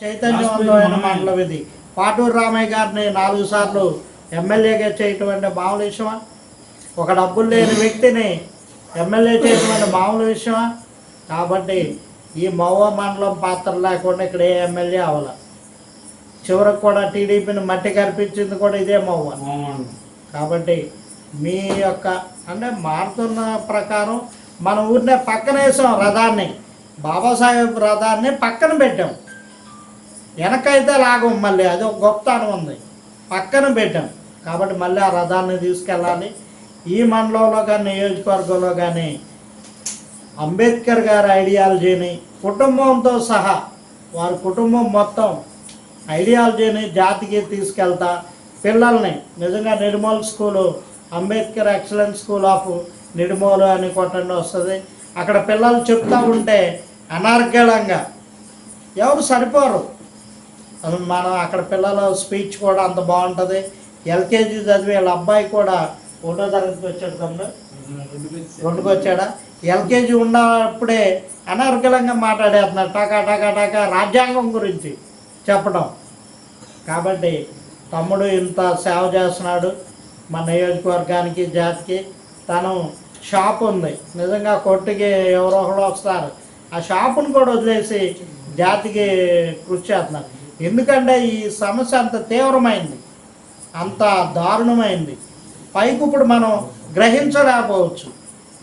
చైతన్యవంతమైన మండలం ఇది పాటూరు రామయ్య గారిని నాలుగు సార్లు ఎమ్మెల్యేగా చేయటం అంటే మామూలు విషయమా? ఒక డబ్బులు లేని వ్యక్తిని ఎమ్మెల్యే చేయటం అంటే మామూలు విషయమా? కాబట్టి ఈ మవ్వ మండలం పాత్ర లేకుండా ఇక్కడ ఏ ఎమ్మెల్యే అవ్వాల చివరికి కూడా టీడీపీని మట్టి కల్పించింది కూడా ఇదే మవ్వ కాబట్టి మీ యొక్క అంటే మారుతున్న ప్రకారం మన ఊరినే పక్కన వేసాం రథాన్ని. బాబాసాహెబ్ రథాన్ని పక్కన పెట్టాం. వెనకైతే లాగం మళ్ళీ అది ఒక గొప్పతనం ఉంది. పక్కన పెట్టాం. కాబట్టి మళ్ళీ ఆ రథాన్ని తీసుకెళ్ళాలి. ఈ మండలంలో కానీ నియోజకవర్గంలో కానీ అంబేద్కర్ గారి ఐడియాలజీని కుటుంబంతో సహా వారి కుటుంబం మొత్తం ఐడియాలజీని జాతికి తీసుకెళ్తా పిల్లల్ని నిజంగా Nirmal school Ambedkar excellence school of Nidumolu అని కొట్టండి వస్తుంది. అక్కడ పిల్లలు చెప్తూ ఉంటే అనర్గళంగా ఎవరు సరిపోరు. మనం అక్కడ పిల్లల స్పీచ్ కూడా అంత బాగుంటుంది. ఎల్కేజీ చదివి వాళ్ళ అబ్బాయి కూడా ఒకటో తరగతికి వచ్చాడు తమ్ముడు. రెండుకి వచ్చాడా ఎల్కేజీ ఉన్నప్పుడే అనర్గలంగా మాట్లాడేస్తున్నాడు. టకా టకా టకా రాజ్యాంగం గురించి చెప్పడం. కాబట్టి తమ్ముడు ఇంత సేవ చేస్తున్నాడు మన నియోజకవర్గానికి జాతికి. తను షాప్ ఉంది. నిజంగా కొట్టుకి ఎవరో ఒకరు వస్తారు. ఆ షాపును కూడా వదిలేసి జాతికి కృషి చేస్తున్నారు. ఎందుకంటే ఈ సమస్య అంత తీవ్రమైంది అంత దారుణమైంది. పైకి ఇప్పుడు మనం గ్రహించలేకపోవచ్చు.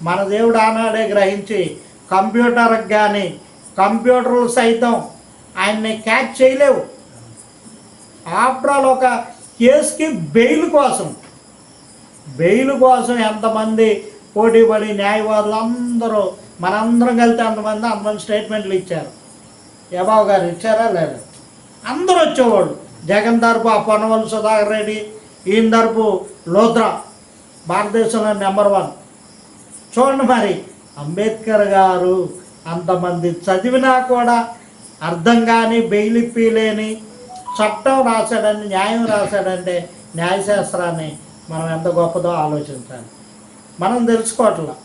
మన దేవుడు ఆనాడే గ్రహించి కంప్యూటర్కి కానీ కంప్యూటర్లు సైతం ఆయన్ని క్యాచ్ చేయలేవు. ఆఫ్టర్ ఆల్ ఒక కేసుకి బెయిల్ కోసం బెయిల్ కోసం ఎంతమంది పోటీ పడి న్యాయవాదులు అందరూ మనందరం కలితే అంతమంది అంతమంది స్టేట్మెంట్లు ఇచ్చారు. యబాబు గారు ఇచ్చారా లేదా? అందరూ వచ్చేవాళ్ళు జగన్ తరపు ఆ పొన్నవల్లి సుధాకర్ రెడ్డి ఈయన తరపు లోద్రా భారతదేశంలో నెంబర్ వన్. చూడండి మరి అంబేద్కర్ గారు అంతమంది చదివినా కూడా అర్థం కాని బెయిలిప్పి లేని చట్టం రాశాడని న్యాయం రాశాడంటే న్యాయశాస్త్రాన్ని మనం ఎంత గొప్పదో ఆలోచించాలి. మనం తెలుసుకోవట్లా.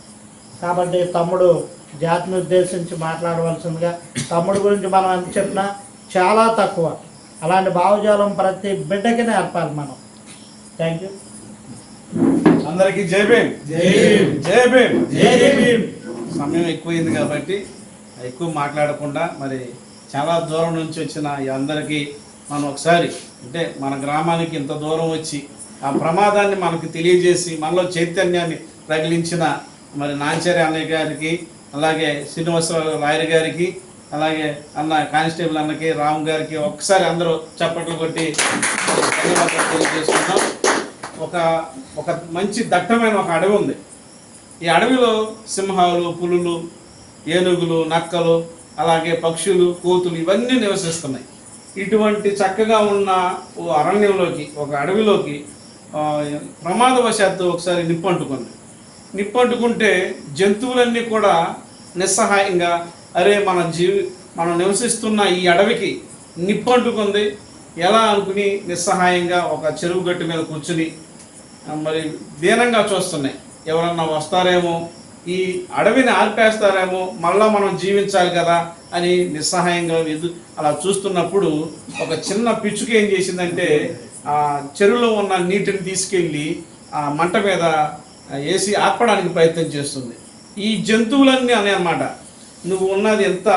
కాబట్టి తమ్ముడు జాతిని ఉద్దేశించి మాట్లాడవలసిందిగా తమ్ముడు గురించి మనం ఎంత చెప్పినా చాలా తక్కువ. అలాంటి భావజాలం ప్రతి బిడ్డకి నేర్పాలి మనం. థ్యాంక్ యూ అందరికి జై భీమ్. జై భీమ్. జై భీమ్. జై భీమ్. సమయం ఎక్కువైంది కాబట్టి ఎక్కువ మాట్లాడకుండా మరి చాలా దూరం నుంచి వచ్చిన ఈ అందరికీ మనం ఒకసారి అంటే మన గ్రామానికి ఇంత దూరం వచ్చి ఆ ప్రమాదాన్ని మనకు తెలియజేసి మనలో చైతన్యాన్ని రగిలించిన మరి నాంచారి అన్నయ్య గారికి అలాగే శ్రీనివాసరావు లాయర్ గారికి అలాగే అన్న కానిస్టేబుల్ అన్నకి రామ్ గారికి ఒక్కసారి అందరూ చప్పట్లు కొట్టి ధన్యవాదాలు తెలియజేసుకుందాం ఒక ఒక మంచి దట్టమైన ఒక అడవి ఉంది. ఈ అడవిలో సింహాలు పులులు ఏనుగులు నక్కలు అలాగే పక్షులు కోతులు ఇవన్నీ నివసిస్తున్నాయి. ఇటువంటి చక్కగా ఉన్న ఓ అరణ్యంలోకి ఒక అడవిలోకి ప్రమాదవశాత్తు ఒకసారి నిప్పంటుకుంది. నిప్పంటుకుంటే జంతువులన్నీ కూడా నిస్సహాయంగా అరే మన జీవి మనం నివసిస్తున్న ఈ అడవికి నిప్పంటుకుంది. ఎలా అనుకుని నిస్సహాయంగా ఒక చెరువు గట్టు మీద కూర్చుని మరి దీనంగా చూస్తున్నాయి. ఎవరన్నా వస్తారేమో ఈ అడవిని ఆర్పేస్తారేమో మళ్ళా మనం జీవించాలి కదా అని నిస్సహాయంగా ఎదు అలా చూస్తున్నప్పుడు ఒక చిన్న పిచ్చుక ఏం చేసిందంటే ఆ చెరువులో ఉన్న నీటిని తీసుకెళ్ళి ఆ మంట మీద వేసి ఆర్పడానికి ప్రయత్నం చేస్తుంది. ఈ జంతువులన్నీ అనే అన్నమాట. నువ్వు ఉన్నది ఎంత?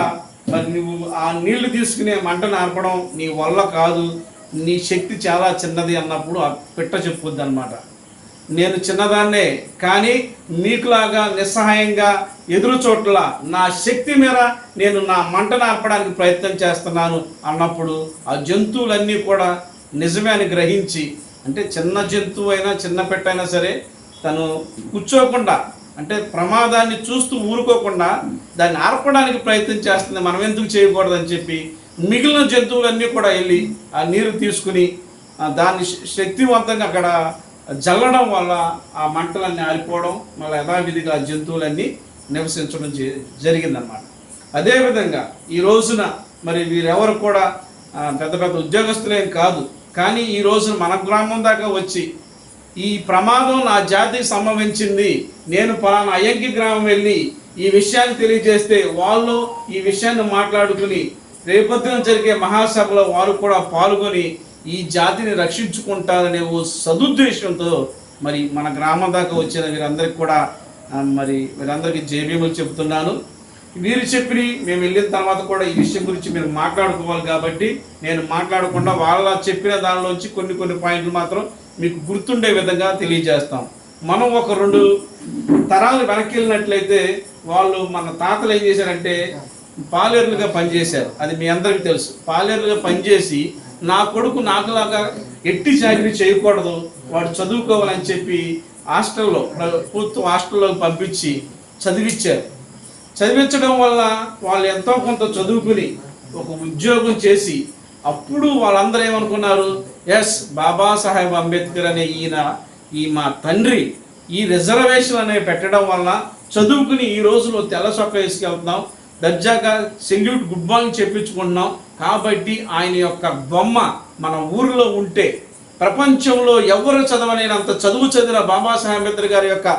మరి నువ్వు ఆ నీళ్ళు తీసుకునే మంటను ఆర్పడం నీ వల్ల కాదు. నీ శక్తి చాలా చిన్నది అన్నప్పుడు ఆ పిట్ట చెప్పుద్ది అనమాట నేను చిన్నదాన్నే కానీ మీకులాగా నిస్సహాయంగా ఎదురు చోట్ల నా శక్తి మేర నేను నా మంటను ఆర్పడానికి ప్రయత్నం చేస్తున్నాను అన్నప్పుడు ఆ జంతువులన్నీ కూడా నిజమే అని గ్రహించి అంటే చిన్న జంతువు అయినా చిన్న పెట్టైనా సరే తను కూర్చోకుండా అంటే ప్రమాదాన్ని చూస్తూ ఊరుకోకుండా దాన్ని ఆర్పడానికి ప్రయత్నం చేస్తుంది. మనం ఎందుకు చేయకూడదని చెప్పి మిగిలిన జంతువులన్నీ కూడా వెళ్ళి ఆ నీరు తీసుకుని దాన్ని శక్తివంతంగా అక్కడ జల్లడం వల్ల ఆ మంటలన్నీ ఆరిపోవడం మళ్ళీ యథావిధిగా ఆ జంతువులన్నీ నివసించడం జ- జరిగిందన్నమాట. అదేవిధంగా ఈ రోజున మరి వీరెవరు కూడా పెద్ద పెద్ద ఉద్యోగస్తులేం కాదు. కానీ ఈ రోజున మన గ్రామం దాకా వచ్చి ఈ ప్రమాదం నా జాతికి సంభవించింది. నేను పలానా అయ్యంకి గ్రామం వెళ్ళి ఈ విషయాన్ని తెలియజేస్తే వాళ్ళు ఈ విషయాన్ని మాట్లాడుకుని రేపొద్దున జరిగే మహాసభలో వారు కూడా పాల్గొని ఈ జాతిని రక్షించుకుంటారనే ఓ సదుద్దేశంతో మరి మన గ్రామం దాకా వచ్చిన వీరందరికీ కూడా మరి వీరందరికీ జేబీములు చెబుతున్నాను. మీరు చెప్పి మేము వెళ్ళిన తర్వాత కూడా ఈ విషయం గురించి మీరు మాట్లాడుకోవాలి కాబట్టి నేను మాట్లాడకుండా వాళ్ళ చెప్పిన దానిలోంచి కొన్ని కొన్ని పాయింట్లు మాత్రం మీకు గుర్తుండే విధంగా తెలియజేస్తాం. మనం ఒక రెండు తరాలు వెనక్కి వెళ్ళినట్లయితే వాళ్ళు మన తాతలు ఏం చేశారంటే పాలేరులుగా పనిచేశారు. అది మీ అందరికీ తెలుసు. పాలేరులుగా పనిచేసి నా కొడుకు నాకులాగా ఎట్టి చాకరీ చేయకూడదు వాడు చదువుకోవాలని చెప్పి హాస్టల్లో పూర్తి హాస్టల్లో పంపించి చదివిచ్చారు. చదివించడం వల్ల వాళ్ళు ఎంతో కొంత చదువుకుని ఒక ఉద్యోగం చేసి అప్పుడు వాళ్ళందరూ ఏమనుకున్నారు? ఎస్ బాబాసాహెబ్ అంబేద్కర్ అనే ఈయన ఈ మా తండ్రి ఈ రిజర్వేషన్ అనేవి పెట్టడం వల్ల చదువుకుని ఈ రోజులో తెల్ల చొక్క వేసుకెళ్తున్నాం దర్జాగా సెల్యూట్ గుడ్ మార్నింగ్ చెప్పించుకుంటున్నాం. కాబట్టి ఆయన యొక్క బొమ్మ మన ఊరిలో ఉంటే ప్రపంచంలో ఎవరు చదవలేనంత చదువు చదివిన బాబాసాహెబ్ అంబేద్కర్ గారి యొక్క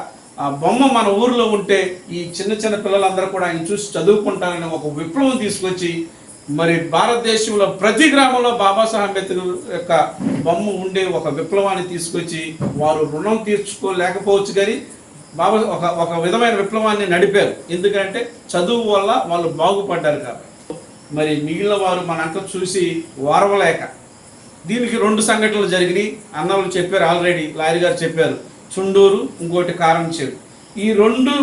ఆ బొమ్మ మన ఊరిలో ఉంటే ఈ చిన్న చిన్న పిల్లలందరూ కూడా ఆయన చూసి చదువుకుంటారని ఒక విప్లవం తీసుకొచ్చి మరి భారతదేశంలో ప్రతి గ్రామంలో బాబాసాహెబ్ అంబేద్కర్ యొక్క బొమ్మ ఉండే ఒక విప్లవాన్ని తీసుకొచ్చి వారు రుణం తీర్చుకోలేకపోవచ్చు కానీ బాబా ఒక ఒక విధమైన విప్లవాన్ని నడిపారు. ఎందుకంటే చదువు వల్ల వాళ్ళు బాగుపడ్డారు కాబట్టి. మరి మిగిలిన వారు మన అంక చూసి వారవలేక. దీనికి రెండు సంఘటనలు జరిగినాయి. అన్నవాళ్ళు చెప్పారు ఆల్రెడీ లాయర్ గారు చెప్పారు. చుండూరు ఇంకోటి కారంచేడు. ఈ రెండు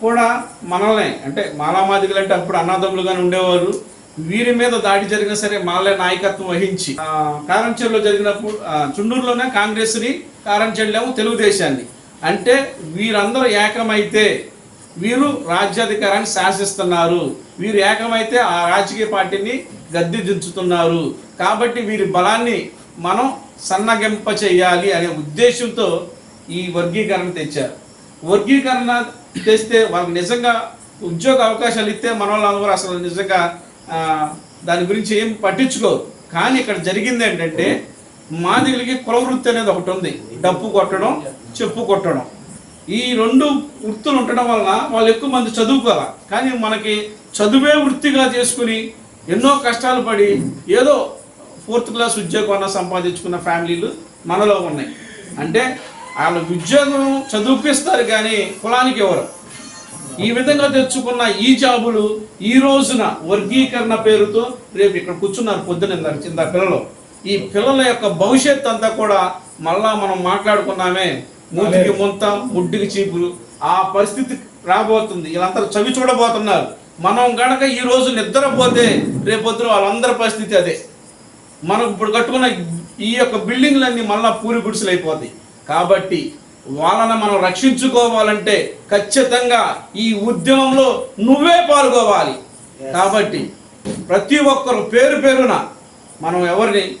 కూడా మనల్నే అంటే మాలామాదిగలు అంటే అప్పుడు అన్నదమ్ములుగానే ఉండేవారు. వీరి మీద దాడి జరిగినా సరే మనలే నాయకత్వం వహించి ఆ, కారంచేడులో జరిగినప్పుడు చుండూరులోనే కాంగ్రెస్ని కారంచేడులేమో తెలుగుదేశాన్ని. అంటే వీరందరూ ఏకమైతే వీరు రాజ్యాధికారాన్ని శాసిస్తున్నారు. వీరు ఏకమైతే ఆ రాజకీయ పార్టీని గద్దె దించుతున్నారు. కాబట్టి వీరి బలాన్ని మనం సన్నగింప చేయాలి అనే ఉద్దేశంతో ఈ వర్గీకరణ తెచ్చారు. వర్గీకరణ తెస్తే వాళ్ళకి నిజంగా ఉద్యోగ అవకాశాలు ఇస్తే మన వాళ్ళందరూ అసలు నిజంగా దాని గురించి ఏం పట్టించుకోరు. కానీ ఇక్కడ జరిగింది ఏంటంటే మాదిగలకి కుల వృత్తి అనేది ఒకటి ఉంది. డప్పు కొట్టడం చెప్పు కొట్టడం. ఈ రెండు వృత్తులు ఉండడం వలన వాళ్ళు ఎక్కువ మంది చదువుకోవాలి. కానీ మనకి చదువే వృత్తిగా చేసుకుని ఎన్నో కష్టాలు పడి ఏదో ఫోర్త్ క్లాస్ ఉద్యోగం సంపాదించుకున్న ఫ్యామిలీలు మనలో ఉన్నాయి. అంటే వాళ్ళు ఉద్యోగం చదివిపిస్తారు కానీ కులానికి ఎవరు? ఈ విధంగా తెచ్చుకున్న ఈ జాబులు ఈ రోజున వర్గీకరణ పేరుతో రేపు ఇక్కడ కూర్చున్నారు పొద్దున ఇందాక చింద పిల్లలు. ఈ పిల్లల యొక్క భవిష్యత్ అంతా కూడా మళ్ళా మనం మాట్లాడుకున్నామే మూతికి ముంత ముడ్డికి చీపులు ఆ పరిస్థితి రాబోతుంది. వీళ్ళందరూ చవి చూడబోతున్నారు. మనం గనక ఈ రోజు నిద్రపోతే రేపొద్దు వాళ్ళందరి పరిస్థితి అదే. మనం ఇప్పుడు కట్టుకున్న ఈ యొక్క బిల్డింగ్లన్నీ మళ్ళా పూరి గుడిసెలు అయిపోతాయి కాబట్టి వాళ్ళని మనం రక్షించుకోవాలంటే ఖచ్చితంగా ఈ ఉద్యమంలో నువ్వే పాల్గొవాలి. కాబట్టి ప్రతి ఒక్కరు పేరు పేరున మనం ఎవరిని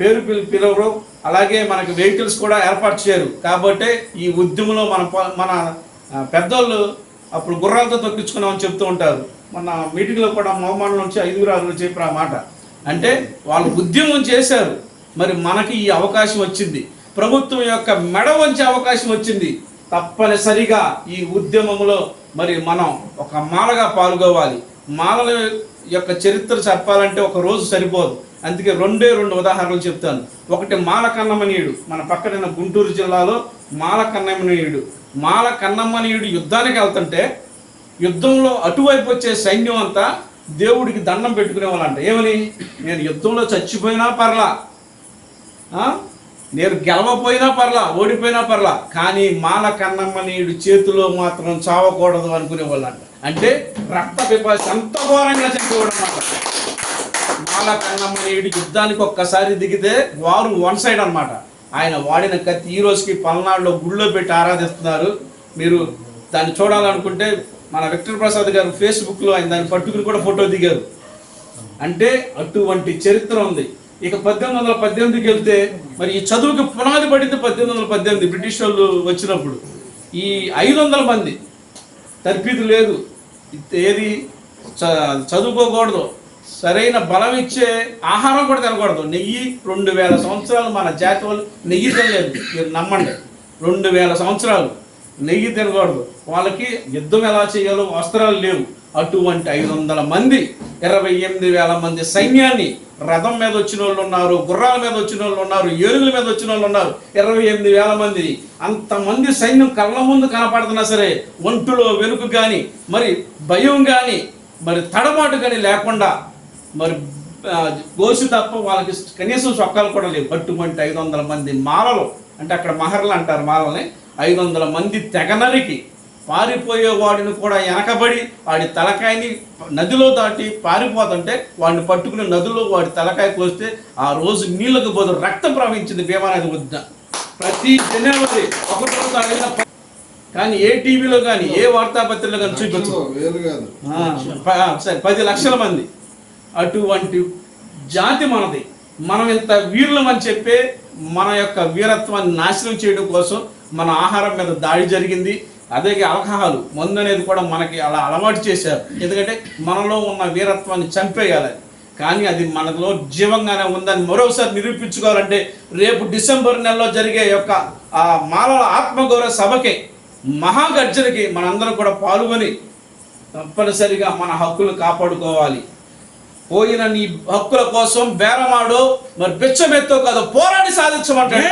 పేరు పిలు పిలవరు. అలాగే మనకి వెహికల్స్ కూడా ఏర్పాటు చేయరు. కాబట్టి ఈ ఉద్యమంలో మన మన పెద్దోళ్ళు అప్పుడు గుర్రాలతో తొక్కించుకున్నామని చెప్తూ ఉంటారు. మన మీటింగ్లో కూడా మహమాన్ నుంచి ఐదుగురు ఆరుగురు చెప్పారు ఆ మాట. అంటే వాళ్ళు ఉద్యమం చేశారు. మరి మనకి ఈ అవకాశం వచ్చింది. ప్రభుత్వం యొక్క మెడ వంచే అవకాశం వచ్చింది. తప్పనిసరిగా ఈ ఉద్యమంలో మరి మనం ఒక మాలగా పాల్గొవాలి. మాలల యొక్క చరిత్ర చెప్పాలంటే ఒక రోజు సరిపోదు. అందుకే రెండే రెండు ఉదాహరణలు చెప్తాను. ఒకటి మాల కన్నమనీయుడు మన పక్కన గుంటూరు జిల్లాలో మాల కన్నమనీయుడు మాల కన్నమనీయుడు యుద్ధానికి వెళ్తుంటే యుద్ధంలో అటువైపు వచ్చే సైన్యం అంతా దేవుడికి దండం పెట్టుకునే వాళ్ళంట ఏమని? నేను యుద్ధంలో చచ్చిపోయినా పర్లా. నేను గెలవపోయినా పర్లా ఓడిపోయినా పర్లా కానీ మాల కన్నమ్మనీయుడు చేతిలో మాత్రం చావకూడదు అనుకునే వాళ్ళంట అంటే రక్త పిపాసి అంత ఘోరంగా చనిపోవడం అన్నమాట మాల కన్నమ్మనీయుడు యుద్ధానికి ఒక్కసారి దిగితే వారు వన్ సైడ్ అనమాట ఆయన వాడిన కత్తి ఈ రోజుకి పల్నాడులో గుళ్ళో పెట్టి ఆరాధిస్తున్నారు. మీరు దాన్ని చూడాలనుకుంటే మన విక్టర్ ప్రసాద్ గారు ఫేస్బుక్లో ఆయన దాన్ని పట్టుకుని కూడా ఫోటో దిగారు. అంటే అటువంటి చరిత్ర ఉంది. ఇక పద్దెనిమిది వందల పద్దెనిమిదికి వెళ్తే మరి ఈ చదువుకి పునాది పడింది పద్దెనిమిది వందల పద్దెనిమిది బ్రిటిష్ వాళ్ళు వచ్చినప్పుడు. ఈ ఐదు వందల మంది తర్ఫీదు లేదు. ఏది? చ- చదువుకోకూడదు. సరైన బలం ఇచ్చే ఆహారం కూడా తినకూడదు. నెయ్యి రెండు వేల సంవత్సరాలు మన జాతి వాళ్ళు నెయ్యి తినలేదు. మీరు నమ్మండి. రెండు వేల సంవత్సరాలు నెయ్యి తినకూడదు. వాళ్ళకి యుద్ధం ఎలా చేయాలో వస్త్రాలు లేవు. అటువంటి ఐదు వందల మంది ఇరవై ఎనిమిది వేల మంది సైన్యాన్ని రథం మీద వచ్చిన వాళ్ళు ఉన్నారు గుర్రాల మీద వచ్చిన వాళ్ళు ఉన్నారు ఏనుగుల మీద వచ్చిన వాళ్ళు ఉన్నారు. ఇరవై ఎనిమిది వేల మంది. అంతమంది సైన్యం కళ్ళ ముందు కనపడుతున్నా సరే ఒంటులో వెనుక కానీ మరి భయం కానీ మరి తడబాటు కానీ లేకుండా మరి గోసి తప్ప వాళ్ళకి కనీసం చొక్కాలు కూడా లేవు. అటువంటి ఐదు వందల మంది మాలలు అంటే అక్కడ మహర్లు అంటారు మాలని ఐదు వందల మంది తెగనరికి పారిపోయే వాడిని కూడా వెనకబడి వాడి తలకాయని నదిలో దాటి పారిపోతుంటే వాడిని పట్టుకుని నదిలో వాడి తలకాయ కోస్తే ఆ రోజు నీళ్ళకు బదులు రక్తం ప్రవహించింది భీమానది వద్ద ప్రతి జనవరి ఒకటో తారీఖున కానీ ఏ టీవీలో కానీ ఏ వార్తాపత్రికలో కానీ చూపించు. సరే పది లక్షల మంది. అటువంటి జాతి మనది. మనం ఇంత వీరులం అని చెప్పే మన యొక్క వీరత్వాన్ని నాశనం చేయడం కోసం మన ఆహారం మీద దాడి జరిగింది. అదే ఆల్కహాల్ మందు అనేది కూడా మనకి అలా అలవాటు చేశారు. ఎందుకంటే మనలో ఉన్న వీరత్వాన్ని చంపేయాలని కానీ అది మనలో జీవంగానే ఉందని మరోసారి నిరూపించుకోవాలంటే రేపు డిసెంబర్ నెలలో జరిగే యొక్క ఆ మాలల ఆత్మగౌరవ సభకి మహాగర్జనకి మనందరం కూడా పాల్గొని తప్పనిసరిగా మన హక్కులు కాపాడుకోవాలి. పోయిన నీ హక్కుల కోసం బేరమాడు మరి బిచ్చమెత్తో కాదు పోరాడి సాధించమంటాడు.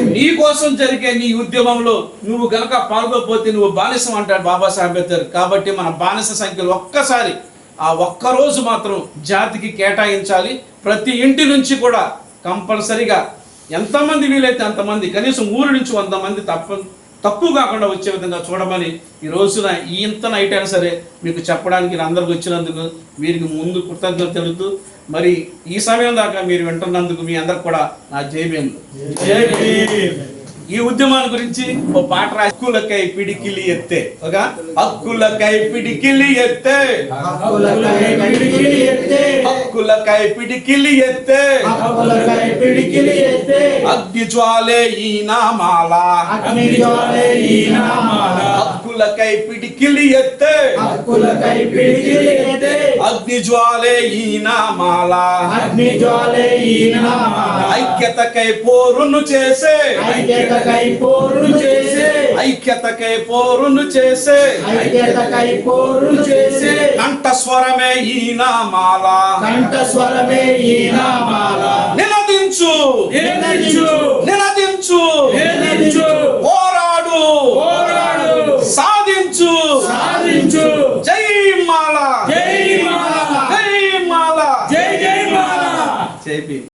నీ కోసం జరిగే నీ ఉద్యమంలో నువ్వు గనక పాల్గొపోతే నువ్వు బానిసం అంటాడు బాబాసాహెబ్ అంబేద్కర్. కాబట్టి మన బానిస సంఖ్యలు ఒక్కసారి ఆ ఒక్క రోజు మాత్రం జాతికి కేటాయించాలి. ప్రతి ఇంటి నుంచి కూడా కంపల్సరిగా ఎంతమంది వీలైతే అంతమంది కనీసం ఊరు నుంచి వంద మంది తప్ప తక్కువ కాకుండా వచ్చే విధంగా చూడమని ఈ రోజున ఈ ఇంత నైట్ అయినా సరే మీకు చెప్పడానికి అందరికి వచ్చినందుకు వీరికి ముందు కృతజ్ఞత తెలుపుతూ మరి ఈ సమయం దాకా మీరు వింటున్నందుకు మీ అందరికి కూడా నా జైబేన్లు ఈ ఉద్యమాల గురించి ఓ పాట హక్కులకై పిడికిలి ఎత్తే. ఒక హక్కులకై పిడికిలి ఎత్తే. హక్కులకై పిడికిలి ఎత్తే. హక్కులకై పిడికిలి ఎత్తే. అగ్ని జ్వాలే ఈ నామాల అగ్ని జ్వాలే ఈ నామాల హక్కులకై పిడికిలి ఎత్తే హక్కులకై పిడికిలి ఎత్తే అగ్ని జ్వాలే ఈ నామాల అగ్ని జ్వాలే ఈ నామాల ఐక్యతకై పోరును చేసే ఐక్యతకై పోరును చేసే ఐక్యతకై పోరును చేసే ఐక్యతకై పోరును చేసే కంఠస్వరమే ఈ నామాల కంఠ స్వరమే ఈ నామాల నినదించు నినదించు నినదించు